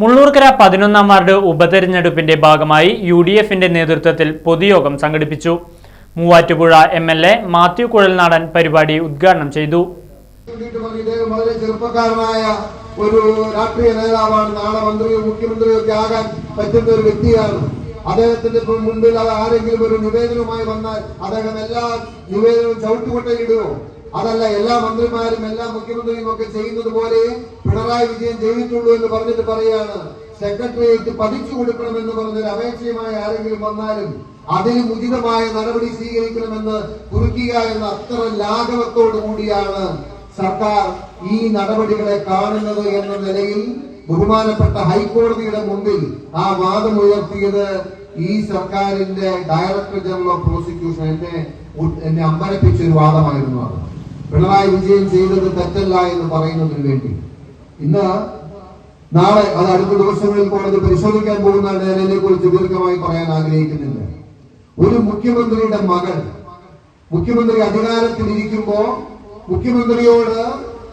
മുള്ളൂർക്കര പതിനൊന്നാം വാർഡ് ഉപതെരഞ്ഞെടുപ്പിന്റെ ഭാഗമായി U D എഫിന്റെ നേതൃത്വത്തിൽ പൊതുയോഗം സംഘടിപ്പിച്ചു. Muvattupuzha M L A Mathew Kuzhalnadan പരിപാടി ഉദ്ഘാടനം ചെയ്തു. ഒരു രാഷ്ട്രീയ നേതാവാണ്. നാളെ മന്ത്രിയോ മുഖ്യമന്ത്രിയോ ഒക്കെ ആകാൻ പറ്റുന്ന ഒരു വ്യക്തിയാണ്. അദ്ദേഹത്തിന്റെ മുൻപിൽ ആരെങ്കിലും ഒരു നിവേദനവുമായി വന്നാൽ അദ്ദേഹം എല്ലാ നിവേദനവും ചവിട്ടുകൊട്ടയിടുകയോ അതല്ല എല്ലാ മന്ത്രിമാരും എല്ലാ മുഖ്യമന്ത്രിയും ഒക്കെ ചെയ്യുന്നത് പോലെ പിണറായി വിജയൻ ചെയ്തിട്ടുള്ളൂ എന്ന് പറഞ്ഞിട്ട് പറയാണ്. സെക്രട്ടേറിയറ്റ് പതിച്ചു കൊടുക്കണമെന്ന് പറഞ്ഞൊരു അപേക്ഷയുമായി ആരെങ്കിലും വന്നാലും അതിന് ഉചിതമായ നടപടി സ്വീകരിക്കണമെന്ന് കുറിക്കുക എന്ന അത്ര ലാഘവത്തോടു കൂടിയാണ് സർക്കാർ ഈ നടപടികളെ കാണുന്നത് എന്ന നിലയിൽ ബഹുമാനപ്പെട്ട ഹൈക്കോടതിയുടെ മുമ്പിൽ ആ വാദം ഉയർത്തിയത് ഈ സർക്കാരിന്റെ ഡയറക്ടർ ജനറൽ ഓഫ് പ്രോസിക്യൂഷൻ എന്നെ എന്നെ അമ്പരപ്പിച്ച ഒരു വാദമായിരുന്നു അത്. പിണറായി വിജയൻ ചെയ്തത് തെറ്റല്ല എന്ന് പറയുന്നതിന് വേണ്ടി. ഇന്ന് നാളെ അത് അടുത്ത ദിവസങ്ങളിൽ കോടതി പരിശോധിക്കാൻ പോകുന്ന നേരനെ കുറിച്ച് ദീർഘമായി പറയാൻ ആഗ്രഹിക്കുന്നില്ല. ഒരു മുഖ്യമന്ത്രിയുടെ മകൾ മുഖ്യമന്ത്രി അധികാരത്തിൽ ഇരിക്കുമ്പോൾ മുഖ്യമന്ത്രിയോട്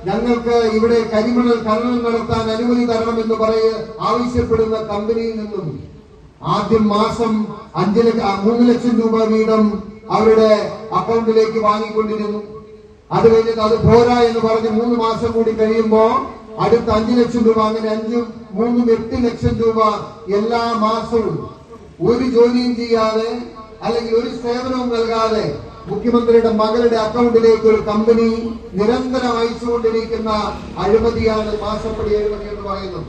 ഞങ്ങൾക്ക് ഇവിടെ കരിമണൽ ഖനനം നടത്താൻ അനുമതി തരണം എന്ന് പറയ ആവശ്യപ്പെടുന്ന കമ്പനിയിൽ നിന്നും ആദ്യം മാസം അഞ്ച് മൂന്ന് ലക്ഷം രൂപ വീതം അവരുടെ അക്കൗണ്ടിലേക്ക് വാങ്ങിക്കൊണ്ടിരുന്നു. അത് കഴിഞ്ഞിട്ട് അത് പോരാ എന്ന് പറഞ്ഞ് മൂന്ന് മാസം കൂടി കഴിയുമ്പോ അടുത്ത അഞ്ചു ലക്ഷം രൂപ അങ്ങനെ അഞ്ചും മൂന്നും എട്ട് ലക്ഷം രൂപ എല്ലാ മാസവും ഒരു ജോലിയും ചെയ്യാതെ അല്ലെങ്കിൽ ഒരു സേവനവും നൽകാതെ മുഖ്യമന്ത്രിയുടെ മകളുടെ അക്കൗണ്ടിലേക്ക് ഒരു കമ്പനി നിരന്തരം അയച്ചുകൊണ്ടിരിക്കുന്ന അഴിമതിയാണ് മാസപ്പടി അഴിമതി എന്ന് പറയുന്നത്.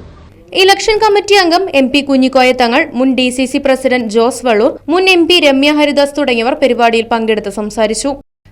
ഇലക്ഷൻ കമ്മിറ്റി അംഗം എം പി കുഞ്ഞിക്കോയ തങ്ങൾ മുൻ D C C president Jose Vallur മുൻ എം പി രമ്യ ഹരിദാസ് തുടങ്ങിയവർ പരിപാടിയിൽ പങ്കെടുത്ത് സംസാരിച്ചു.